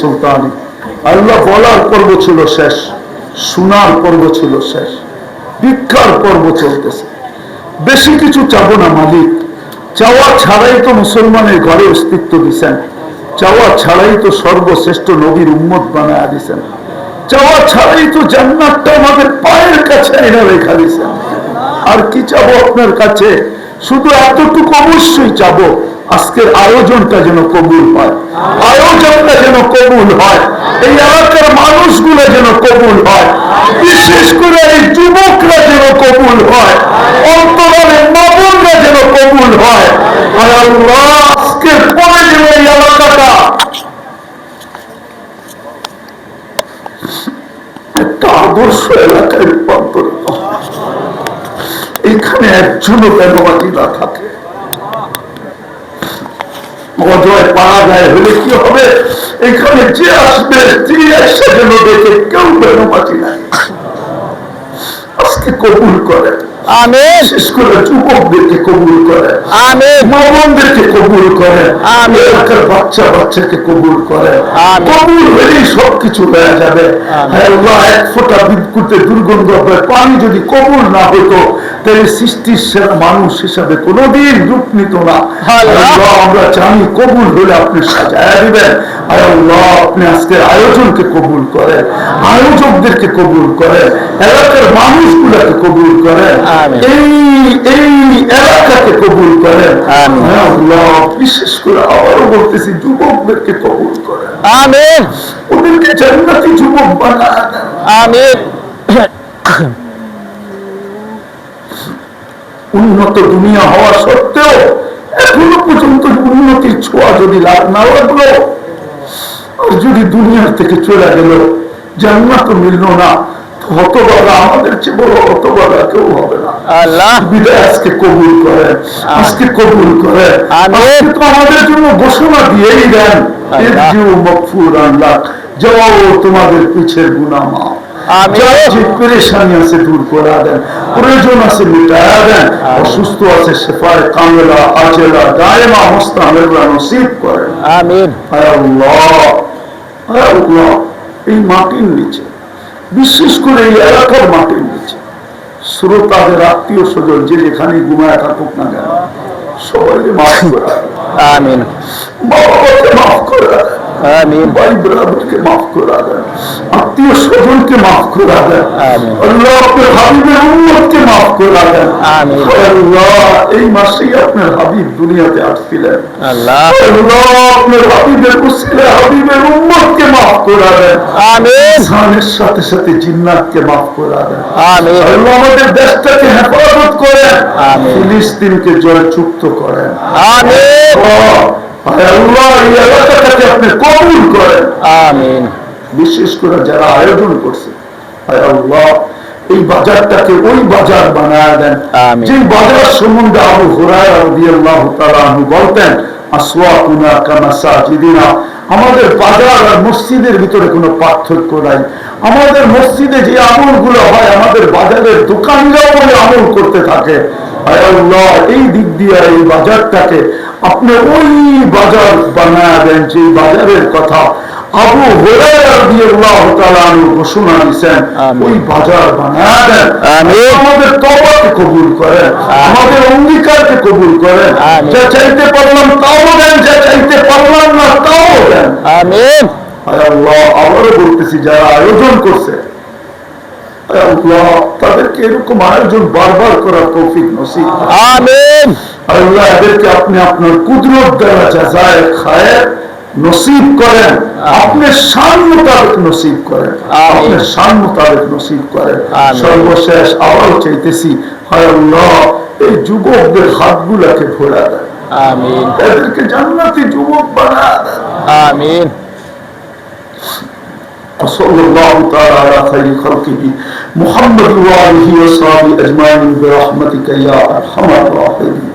সুলতানি। আল্লাহ বলার পর্ব ছিল শেষ পর্ব ছিল শেষ, ভিক্ষার পর্ব চলতেছে। বেশি কিছু না মালিক। চাওয়া ছাড়াই তো মুসলমানের ঘরে অস্তিত্ব দিছেন। চাওয়া ছাড়াই তো সর্বশ্রেষ্ঠ নবীর উম্মত বানায় দিছেন। চাওয়া ছাড়াই তো জান্নাতটা আমাদের পায়ের কাছে এনে রেখা দিছেন। আর কি চাবো আপনার কাছে? শুধু এতটুকু অবশ্যই চাবো। আজকের আয়োজনটা যেন কবুল হয়। আয়োজনটা যেন কবুল হয়। এই এলাকার মানুষগুলো যেন কবুল হয়। বিশেষ করে এই যুবকরা যেন কবুল হয়। অন্তরালে মামুনরা যেন কবুল হয়। আর আজকের পরে যেন এই এলাকাটা একটা আদর্শ এলাকায় রূপান্তরিত এখানে একজনও বেনবাতি না থাকে। অজয় পাওয়া যায় হলে কি হবে? এখানে যে আসবে, তিনি আসছে যেন দেখে কেউ বেরোবাজি নাই। আজকে কবুল করে আমিন। বিশেষ করে যুবকদেরকে কবুল করে। আমিন। মামনদেরকে কবুল করে। আমিন। এলাকার বাচ্চা বাচ্চাকে কবুল করে। কবুল হলেই সবকিছু হয়ে যাবে। আল্লাহ এক ফোঁটা বিদ্যুতের দুর্গন্ধ হবে পানি যদি কবুল না হতো তাহলে সৃষ্টির সেরা মানুষ হিসাবে কোনোদিন রূপ নিত না। আল্লাহ। আমরা জানি কবুল হলে আপনি সাজায় দিবেন। আল্লাহ আপনি আজকের আয়োজনকে কবুল করেন আয়োজকদেরকে কবুল করেন এলাকার মানুষগুলোকে কবুল আমিন। এই এই এলাকাকে কবুল আমিন। হ্যাঁ, আল্লাহ বিশেষ করে আবারও বলতেছি যুবকদেরকে কবুল আমিন। ওদেরকে জান্নাতি যুবক বানায় আমিন। উন্নত দুনিয়া হওয়া সত্ত্বেও এখনও পর্যন্ত উন্নতির ছোঁয়া যদি লাভ না লাগল আর যদি দুনিয়ার থেকে চলে গেল জান্নাত মিলল না তো হতবাগা আমাদের চেয়ে বড় হতবাগা কেউ হবে না। আল্লাহ। বিদায় আজকে কবুল করে আজকে কবুল করে। তো আমাদের জন্য ঘোষণা দিয়েই দেন আল্লাহ। ইরজিউ মগফুরান লাক। যাও তোমাদের পিছের আমিন। যার পেরেশানি আছে দূর করে দেন প্রয়োজন আছে মিটায়া দেন অসুস্থ আছে শেফায় কামেলা আজেলা দায়মা মুস্তামেলা নসিব করেন। আমিন। আল্লাহ। এই মাটির নিচে বিশেষ করে এই এলাকার মাটির নিচে শ্রোতাদের আত্মীয় স্বজন যে যেখানে ঘুমায় থাকুক না কেন সবাইকে মাফ করে দেন। আমিন মা বাবাকে মাফ করে দেন। আমিন ভাই ব্রাদারকে মাফ করে আত্মীয় স্বজনকে মাফ করে দেন। আমিন। আল্লাহ আপনার হাবিবের উম্মতকে মাফ করে দেন। আল্লাহ এই মাসেই আপনার হাবিব দুনিয়াতে আসছিলেন। আল্লাহ। আপনার হাবিবের উসিলে হাবিবের উম্মতকে মাফ করে দেন। ইনসানের সাথে সাথে জিন্নাতকে মাফ করে দেন। আল্লাহ আমাদের দেশটাকে হেফাজত করেন। ফিলিস্তিনকে জয়যুক্ত করেন। আল্লাহ এই এলাকাটাকে আপনি কবুল করেন। আমিন। বিশেষ করে যারা আয়োজন করছে আল্লাহ এই বাজারটাকে ওই বাজার বানায় দেন। যে বাজার সম্বন্ধে আবু আনহু বলতেন আসওয়াকুনা কামাসাজিদিনা। আমাদের বাজার আর মসজিদের ভিতরে কোনো পার্থক্য নাই। আমাদের মসজিদে যে আমলগুলো হয় আমাদের বাজারের দোকানিরাও বলে আমল করতে থাকে। আল্লাহ এই দিক দিয়ে এই বাজারটাকে আপনি ওই বাজার বানায় দেন যে বাজারের কথা আবু রাদিয়াল্লাহু তাআলা ঘোষণা দিয়েছেন ওই বাজার বানায় দেন। আমাদের তওবাকে কবুল করেন আমাদের অঙ্গীকারকে কবুল করেন। যা চাইতে পারলাম তাও দেন যা চাইতে পারলাম না তাও দেন। আমিন। আল্লাহ আবারও বলতেছি যারা আয়োজন করছে আল্লাহ তাদেরকে এরকম আয়োজন বারবার করার তৌফিক নসিব। আমিন। আল্লাহ এদেরকে আপনি আপনার কুদরত দ্বারা যাজায় খায় নসিব করেন আপনি শান মোতাবেক নসিব করেন আমিন। আপনি শান মোতাবেক নসিব করেন আমিন। সর্বশেষ আবারও চাইতেছি হায় আল্লাহ এই যুবকদের হাতগুলাকে ভরা দেন আমিন এদেরকে জান্নাতি যুবক বানা দেন আমিন وصلى الله تعالى على خير خلقه محمد وآله وصحبه أجمعين برحمتك يا أرحم الراحمين